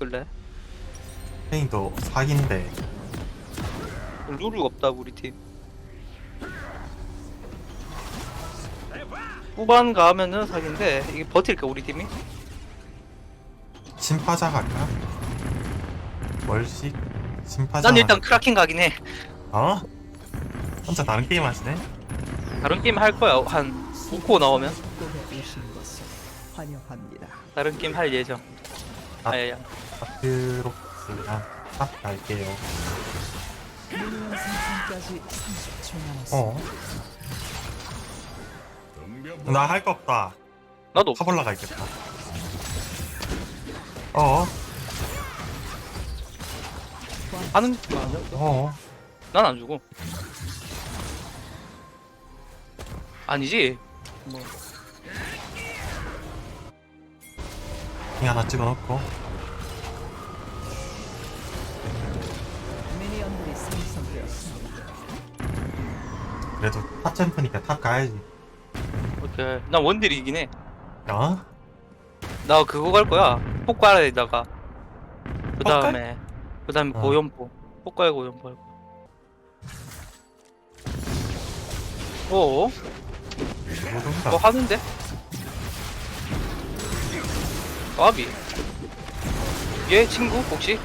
끌래? 페인도 사기인데 룰이 없다 우리 팀. 후반 가면은 사기인데 이게 버틸까 우리 팀이? 심파자 갈까? 월식 심파자 난 일단 크라킹 가긴 해. 어? 혼자 다른 게임 하시네? 다른 게임 할 거야 한 5코 나오면 것을 환영합니다. 다른 게임 할 예정. 아. 아야야. 아크록스랑 딱 갈게요 미니언 생성까지 30초 남았습니다. 어? 나 할 거 없다 나도 타볼라 가있겠다 어? 하는 어? 난안 주고. 아니지. 뭐 이 하나 찍어놓고 그래도 탑 챔프니까 탑 가야지 오케이. 난 원딜이긴 해. 어? 나 그거 갈 거야. 폭발에다가 그 다음에 그 다음에 어. 고연포. 폭발 고연포 할 거야. 어? 모든가 뭐 하는데? 까비. 얘 친구 혹시?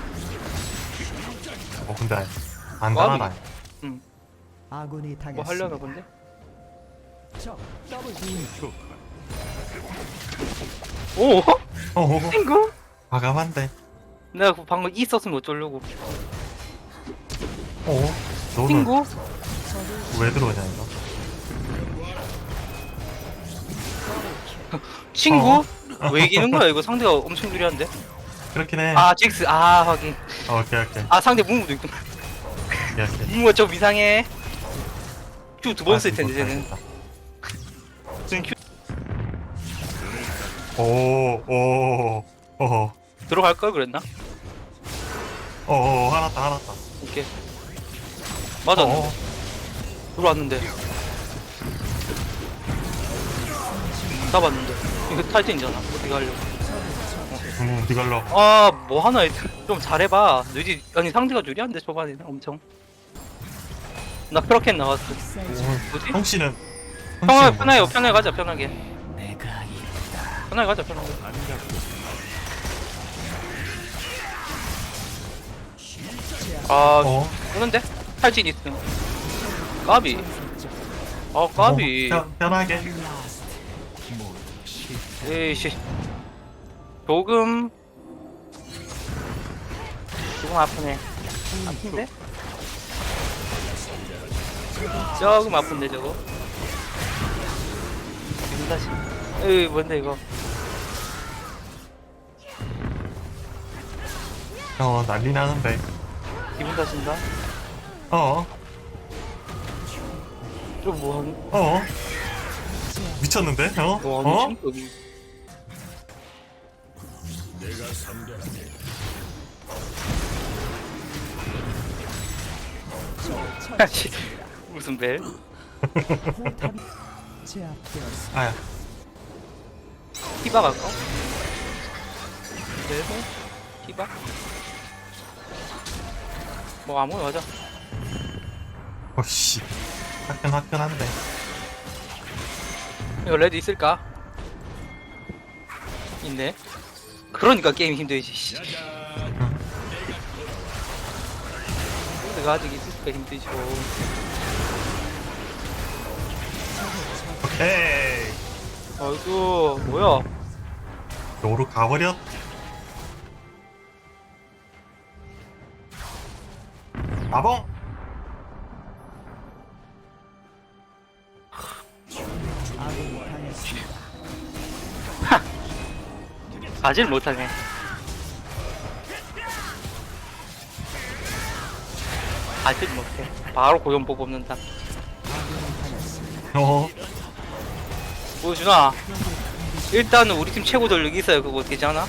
어 근데 안전하다 아군이 뭐 당했습니다. 하려나 본데? 적 더블 오? 어? 친구? 과감한데 내가 그 방금 있었으면 어쩌려고. 어? 너는 친구? 왜 들어오냐 이거 친구? 어. 왜 이기는 거야 이거 상대가 엄청 유리한데? 그렇긴 해아 직스 아 확인. 어, 오케이 오케이 아 상대 무무도 있구나. 오케이 오케이 무무가 좀 이상해. 큐두번 아, 쓸 텐데 쟤는. 지금 큐 오, 오, 오, 들어갈 걸 그랬나? 오, 오, 하나다, 하나다. 오케이. 맞아. 어, 들어왔는데. 잡았는데. 이거 타이탄이잖아. 어떻게 하려고. 음, 이걸로. 아, 뭐 하나 좀 잘해봐. 너희 아니 상대가 유리한데 초반에는 엄청. 나 프로켓 나왔어. 뭐지? 형 씨는. 형 편하, 씨는 편하게, 뭐야? 편하게 가자, 편하게. 편하게 가자, 편하게. 아, 어, 오는데? 탈진 있음. 까비. 아, 까비. 어, 편, 편하게. 에이씨. 조금. 조금 아프네. 아픈데? 조금 아픈데, 저거. 기분 다시. 에이, 뭔데, 이거. 어, 난리 나는데. 기분 다신다? 어, 좀 뭐하는, 어. 미쳤는데? 어? 뭐하는 어? 친구이 아씨, 무슨 제압되었습니다. 아야. 티바 갈까? 그래서 티바? 뭐 아무나 가자 어씨. 화끈화끈한데. 이거 레드 있을까? 있네 그러니까 게임 힘들지 씨. 레드가 아직 있을까 힘들죠 오케이. 아이고 뭐야 요로 가버렸. 아봉! 가질 못하네 가질 못해 바로 고연보 뽑는다. 어, 보여주나 일단은 우리 팀 최고 전력이 있어요 그거 되잖아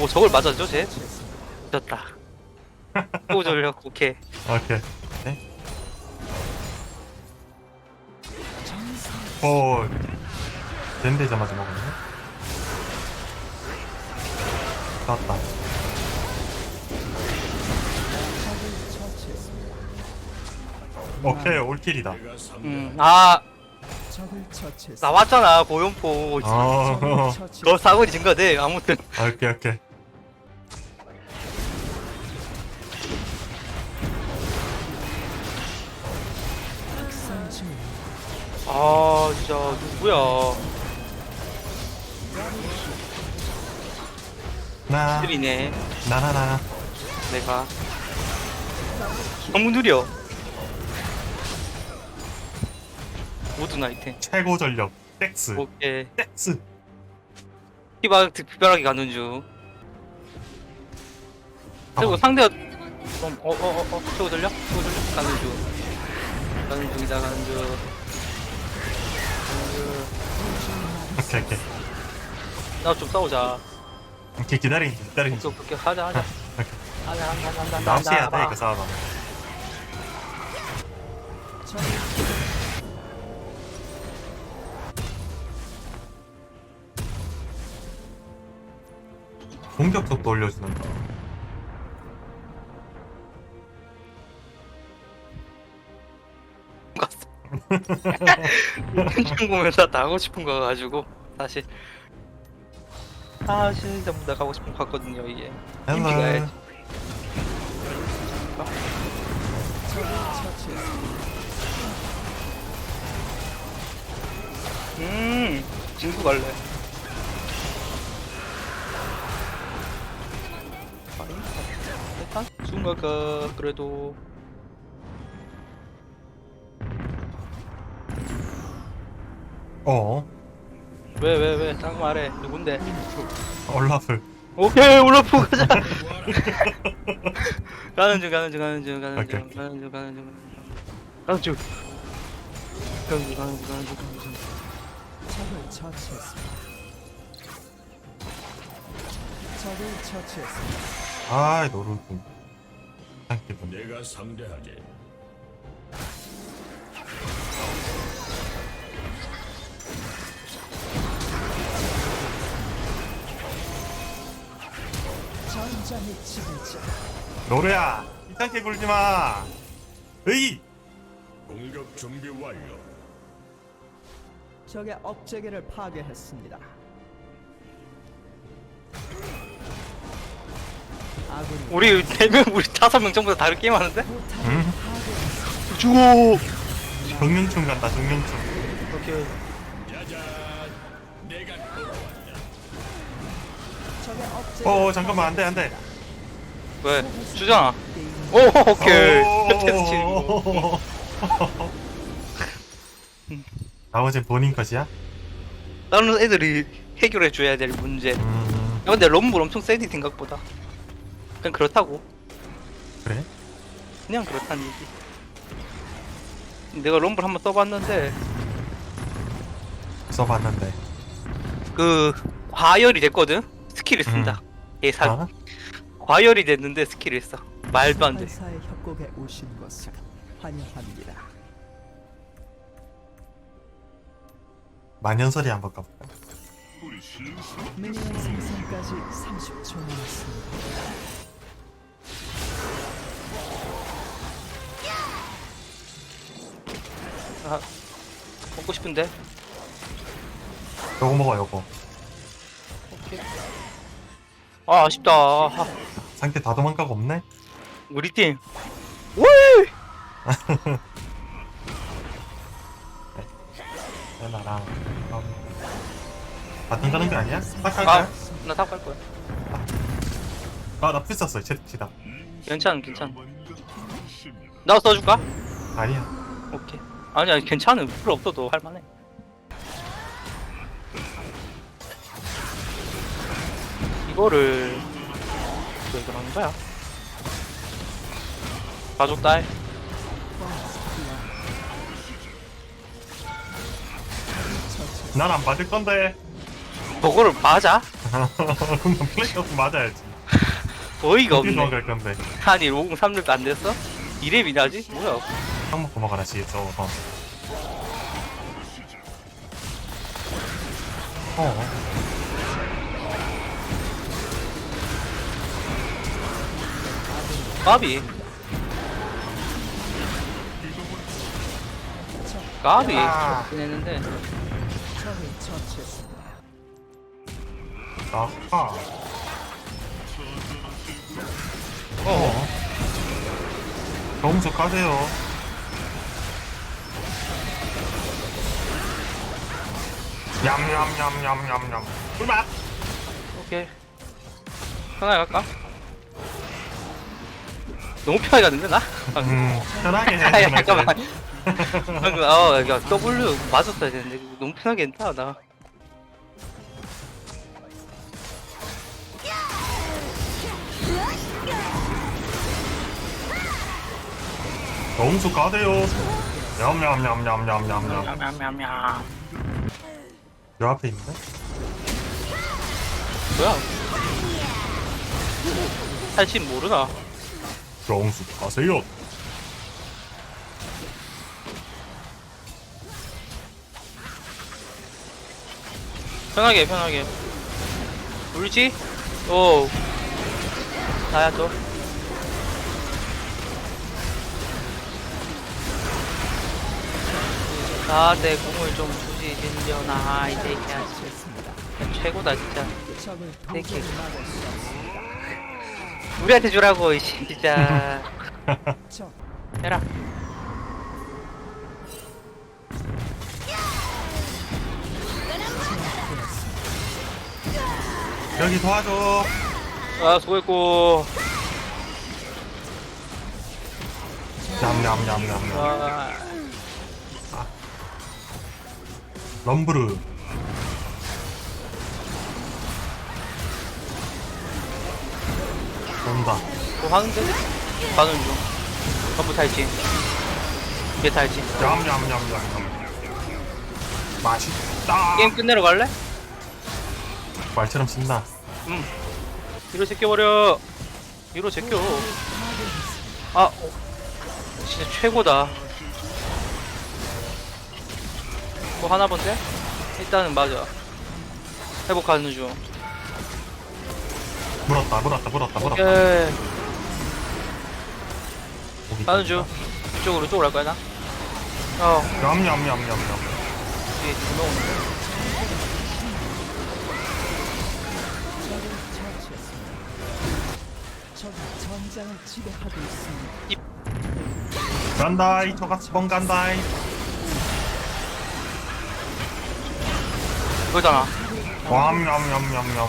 오 저걸 맞았죠 쟤? 졌다 최고 전력 오케이 오케이. 네? 볼. 된되자마자 먹었네. 나왔다. 오케이, 올킬이다. 음아 적을 처치했습니다. 나왔잖아 적을 너 처치했습니다. 사거리 증가돼 아무튼 오케이, 오케이. 상승 아 진짜 누구야 나, 느리네 나나나. 내가 너무 느려 모든 아이템 최고 전력. 텍스. 오케이 텍스. 티바 특별하게 가는 중 그리고 어. 상대가 좀 어어어어 최고 들려? 최고 들려? 가는 중 가는 중이다 가는 중. 오케이, 오케이. 나 좀 싸우자 오케이, 기다리기, 기다리기. 또 그렇게 하자 하자 오케이. 하자 하자 하자 하자 나 없이 해야 돼, 이거 싸워봐. 공격 속도 올려주는 거. 현장 보면서 다 하고 싶은 거 가지고 다시 사실 전부 다 가고 싶은 거 같거든요 이게 헬로. 인기가 해야지. 적을 처치했습니다. 음 진구 갈래 중가가 그래도. 어, 왜 왜 왜? 딱 말해. 누군데? 올라프. 오케이 올라프 가자. 가는 중 가는 중 가는 중 가는 중 오케이. 가는 중 가는 중 가는 중. 가는 중 가는 중 가는 중 가는 중. 적을 처치했습니다. 적을 처치했습니다. 아, 노루군. 상기분. 내가. 전장의 지배자 노루야, 이상하게 굴지 마. 으이! 공격 준비 완료. 적의 업체계를 파괴했습니다. 우리 네명 우리 다섯 명 전부 다 다른 게임 하는데 음. 파괴했습니다. 죽어 정명충 간다, 정명충. 오케이 업체계를 어, 잠깐만, 안 돼, 안 돼. 왜 주잖아 게임 오 오케이 오. 테스트 치는 거 나머지 본인 것이야? 다른 애들이 해결해 줘야 될 문제 야, 음, 근데 럼블 엄청 세디 생각보다 그냥 그렇다고 그래? 그냥 그렇다는 얘기 내가 럼블 한번 써봤는데 써봤는데. 그 과열이 됐거든 스킬을 쓴다 예상 아? 과열이 됐는데 스킬을 써 말도 안돼 협곡에 오신 것을 환영합니다. 만년설이 한번 가볼까? 미니언 생성까지 30초 남았습니다. 아, 먹고 싶은데 요거 먹어, 요거. 오케이 아 아쉽다 아, 상태 다 도망가고 없네? 우리 팀 왜? 네, 나랑. 어. 같은 가는 게 아니야? 딱 아, 갈까요? 나탑 갈 거야 아, 나풀 썼어, 채치다. 괜찮아 괜찮아 나 써줄까? 아니야. 오케이 아니야 괜찮은 필요 없어도 할만해 이거를 왜 그러는 거야? 가족 딸 난 안 맞을 건데. 저거를 맞아? 그럼 플레이어스 맞아야지. 어이가 어디 없네 도망갈 건데. 아니 50 3렙도 안 됐어? 2렙이나 하지? 뭐야 형 먹고 먹어라, 지겠어. 어. 어. 까비. 까비. 아. 했는데. 적을 처치했습니다. 아하. 어. 너무 까세요. 냠냠냠냠냠냠. 꿀맛. 오케이. 편하게 갈까? 너무 편하게 갔는데, 나? 방금. 음, 편하게 해. 아, 야. 잠깐만. 방금, 어, 야, W 맞았어야 되는데. 너무 편하게 했다, 나. 너무 까세요. 냠냠냠냠냠냠냠. 냠냠냠냠. 요 앞에 있는데? 뭐야? 할진 모르나? 정수 가세요. 편하게, 편하게. 울지? 오. 나야, 또. 나한테 공을 좀 주 지, 진려나, 이 새끼야. 처치했습니다. 최고다, 진짜. 수 없습니다. 우리한테 주라고, 이 씨, 진짜. 적 해라. 여기 도와줘. 아, 수고했고. 냠냠냠냠냠. 와. 럼브르. 온다. 뭐 하는데? 가는 중. 전부 탈진. 얘 탈진. 냠냠냠냠냠. 맛있다. 게임 끝내러 갈래? 말처럼 신나. 응. 뒤로 제껴버려. 뒤로 제껴. 아, 어. 진짜 최고다. 뭐 하나 본데? 일단은 맞아. 회복하는 중. 물었다, 물었다, 물었다, 물었다. 오케이. 가는 중. 이쪽으로, 이쪽으로 할 거야, 나? 어, 냠냠냠냠냠. 뒤에 두명 오는데. 적이 전장을 지배하고 있습니다. 간다이, 초가스pon 간다이. 그거잖아. 당했습니다.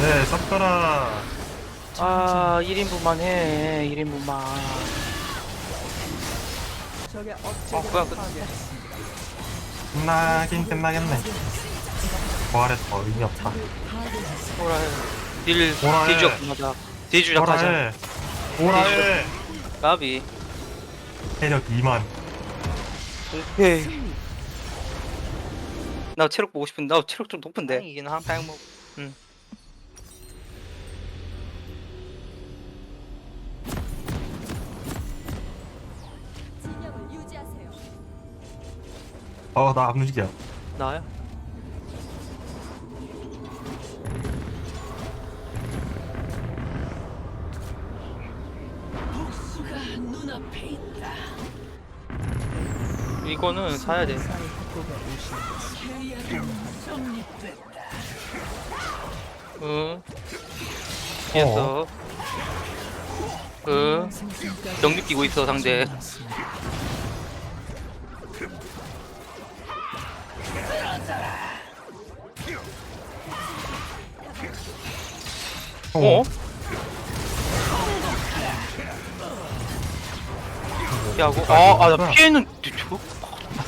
네, 섞어라. 아, 1인분만 해. 1인분만. 적의 어, 그냥 끝-. 끝나긴 끝나겠네. 부활해서 의미 없다. 뭐라 해. 딜, 뭐라 해. 딜주작 하자. 딜주작 하자. 오라해. 오라해. 까비. 체력 2만. 오케이. 나 체력 보고 싶은데, 나 체력 좀 높은데. 이긴 한팩 먹. 응. 진영을 유지하세요. 어, 나안 움직여. 나야? 거는 사야 돼. 응. 피했어. 응. 생선까지 정 느끼고 있어 상대. 어? 피하고. 아, 아, 나 피했는.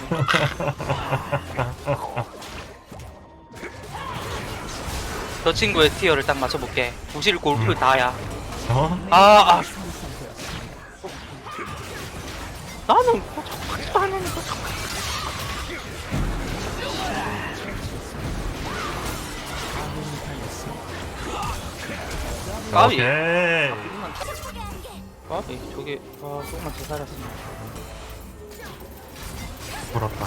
저- 저 친구의 티어를 딱 맞춰볼게. 구실 골프 다야. 어? 아, 아. 나는 뭐 자꾸 하지도 않으니까 자꾸. 아군이 당했습니다. 까비. 오케이. 아, 이 저게 아 조금만 더 살았으면. 돌았다.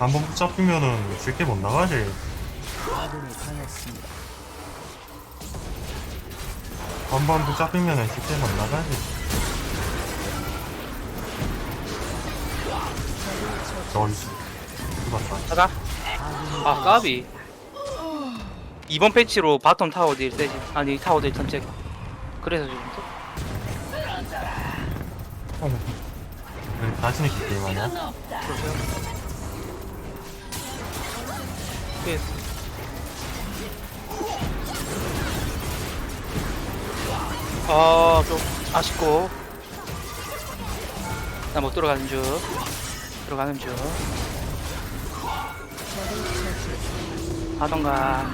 한번 붙잡히면은 쉽게 못 나가지. 당했습니다. 한번 붙잡히면은 쉽게 못 나가지. 가자. 아 까비. 이번 패치로 바텀 타워 딜 세지. 아니 타워 딜 전체가. 그래서 좀. 우리 자신 있게 게임하냐? 아, 좀 아쉽고. 나 못 들어가는 중. 들어가는 중. 하던가.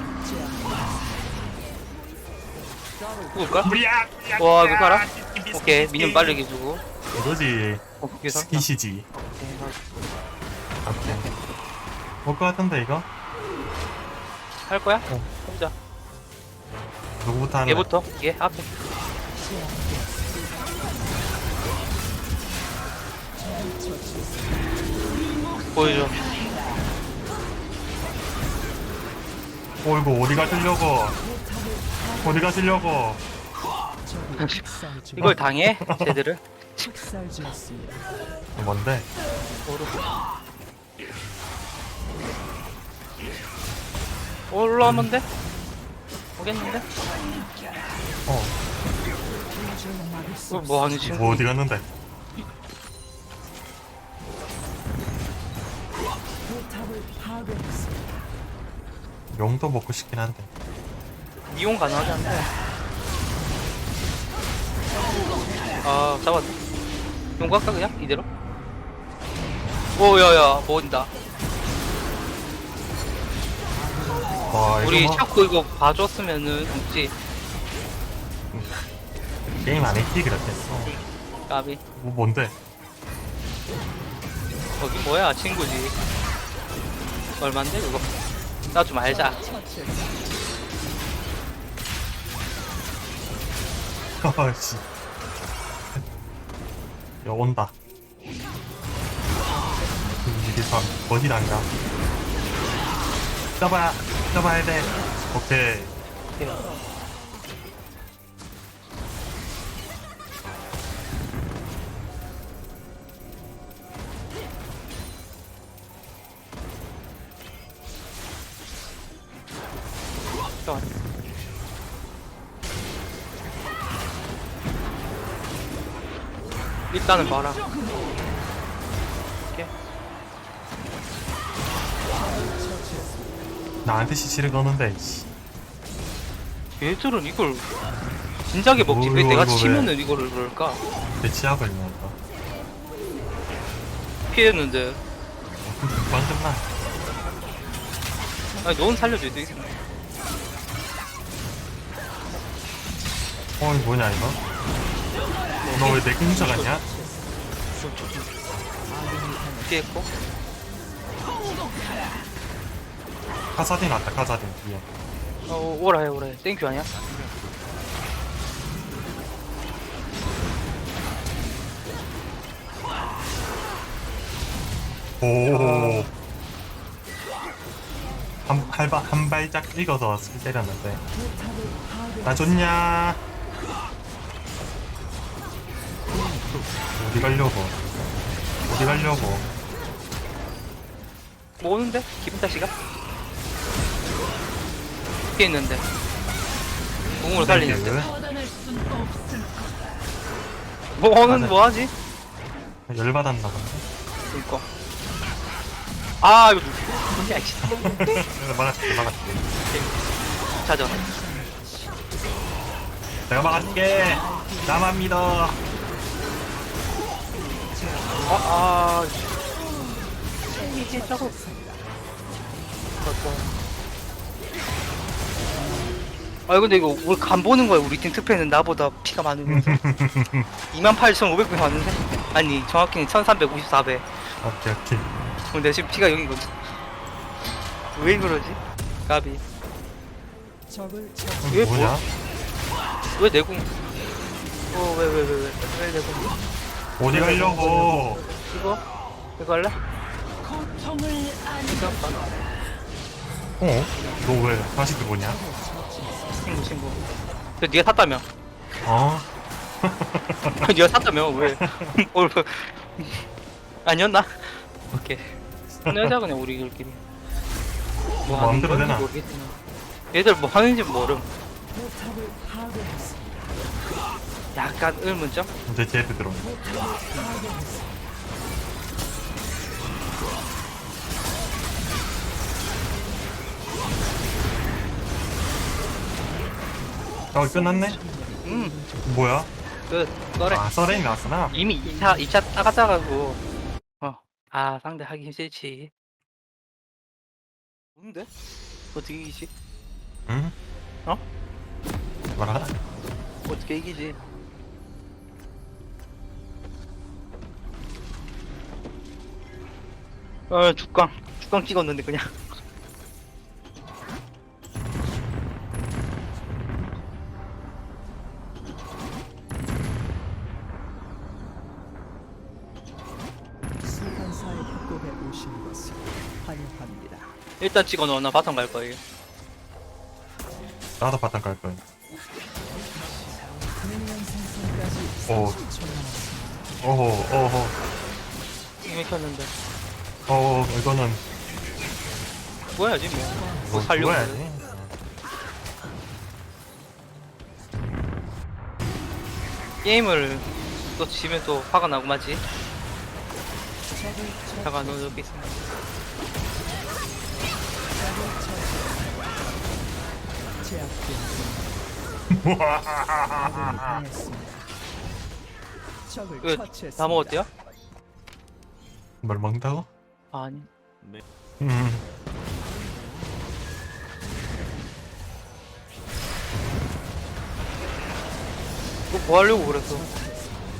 누굴까? 와, 이거 봐라. 오케이, 미니언 빠르게 주고. 이거지. 어. 오케이, 오케이. 올것 같은데, 이거? 할 거야? 어. 혼자. 누구부터 할래? 얘부터. 얘 앞에. 보여줘. 어이구, 어디 가시려고? 어디 가시려고? 이걸 당해? 쟤들을? 학살. 뭔데? 모르. 올라오면 돼? 오겠는데? 어, 어, 뭐 하는 친구? 뭐 어디 갔는데? 포탑을 파괴했습니다. 용도 먹고 싶긴 한데. 이용 가능하지 않네. 아, 잡았다. 용 갈까, 그냥? 이대로? 오, 야, 야, 모은다. 와, 이거 우리 뭐 자꾸 이거 봐줬으면은, 혹시, 게임 안 했지, 그렇겠어. 까비. 뭐, 뭔데? 거기 뭐야, 친구지. 얼만데, 그거? 나 좀 알자. 아씨. 야, 온다. 이게 참, 어디란가? 잡아야, 잡아야 돼. 오케이. 일단은 봐라. 나한테 시치를 거는데, 씨. 얘들은 이걸 진작에 먹지 왜 내가 치면은 이거를 그럴까? 대치하고 있는 거. 피했는데 완전 나. 아니 넌 살려줘야 돼 어, 이거 뭐냐, 이거? 너 왜 내 근처 갔냐? 피했고 카사딘 왔다, 카사딘 뒤에. 어 오라 해 오라 해 땡큐 아니야? 오. 한, 한, 발- 한 발짝 찍어서 스킬 때렸는데. 나 좋냐? 어디 가려고? 어디 가려고? 뭐 오는데? 기분 탓이가? 피했는데 공으로 살리는데 뭐는 맞아. 뭐하지? 열받았나 본데? 그니까 아 이거 누- 뭐냐 이씨 막아줄게, 막아줄게. 자전 내가 막아줄게! 나만 믿어! 아, 아, 이게 저거. 아, 근데 이거 우리 간 보는 거야. 우리 팀 특패는 나보다 피가 많으면서. 28,500배 많은데? 아니, 정확히는 1,354배. 오케이, 오케이. 근데 지금 피가 0이거든. 왜 그러지? 까비. 적을 처왜 뭐냐? 왜 내궁? 어, 왜, 왜, 왜, 왜, 왜 내궁? 어디 가려고? 이거? 이거 할래? 어? 너 왜 다시 들어오냐? 친구, 친구. 그 네가 샀다며. 어? 네가 샀다며, 왜? 뭘, 아니었나? 오케이. 끝내자, 그냥 우리들끼리. 뭐 하는 마음대로 건지 되나? 모르겠지만. 얘들 뭐 하는지 모름. 약간 의문점? 이제 쟤도 들어오네. 파괴했습니다. 어, 끝났네? 음, 뭐야? 끝. 썰에. 아, 서레인 나왔구나. 이미 2차, 2차 따가자가고. 어. 아, 상대 하기 싫지. 뭔데? 어떻게 이기지? 응? 어? 뭐라? 어떻게 이기지? 어, 죽광. 죽광 찍었는데, 그냥. 소환사의 협곡에 오신 것을 환영합니다. 일단 찍어 넣어놔 바텀 갈 거예요. 나도 바탕 갈 거야. 미니언 생성까지 오. 30초 남았습니다. 오호, 오호. 이미 켰는데. 어, 이거는 뭐야지, 뭐. 뭐뭐 살려고. 죽어야지. 게임을 또 지면 또 화가 나고 처 잠깐, 너 여기 있어. 이거. 다 먹었대요? 뭘 먹는다고? 아니. 음. 너뭐 하려고 그랬어?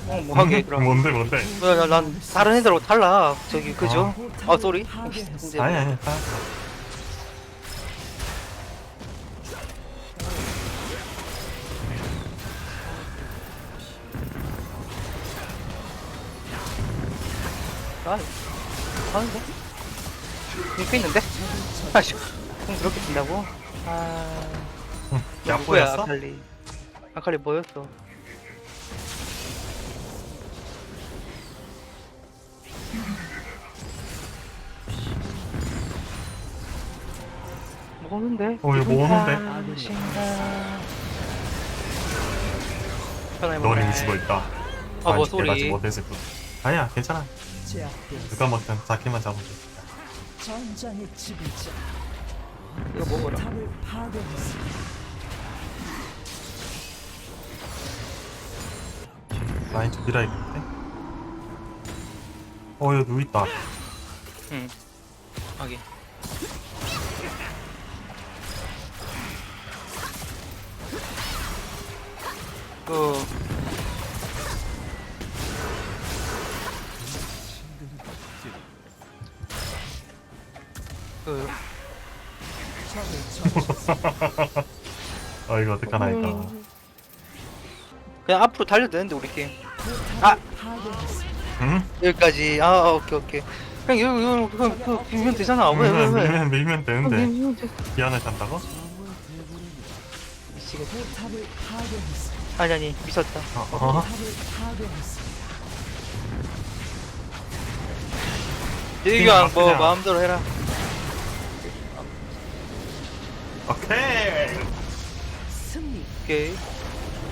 어, 뭐 하게, 음, 그럼. 뭔데, 뭔데? 야, 야, 난 다른 애들하고 달라. 저기, 그죠? 아, 쏘리. 아니, 아니, 다. 아, 하는데? 이렇게 있는데? 아씨, 형 그렇게 친다고? 아, 응. 야, 보였어? 아칼리? 아칼리 뭐였어? 뭐는데? 어, 이거 뭐 오는데? 넌 이미 죽어 있다. 아, 뭐 아직 깨닫지 소리. 못했을 뿐. 아니야, 괜찮아. 제압되었습니다. 누가 먹든 자기만 잡으면 돼. 전장의 지배자 이거 먹어라. 포탑을 파괴했습니다. 라인 좀 밀어야겠는데? 어, 여기 누구 있다. 응. 하긴. 그 그, 어, 이거 어떡하나, 이거. 그냥 앞으로 달려도 되는데, 우리 게임. 포탑을 아! 응? 여기까지. 아, 아, 오케이, 오케이. 그냥 이거, 이거, 그냥, 그냥 밀면 되잖아. 왜, 왜, 밀면, 왜? 밀면, 밀면 되는데. 밀면 돼. 기한을 탄다고? 미치겠다. 아니, 아니, 미쳤다. 어, 어? 파괴했습니다. 일교환 뭐, 그냥. 마음대로 해라. 오케이! 승리. 오케이.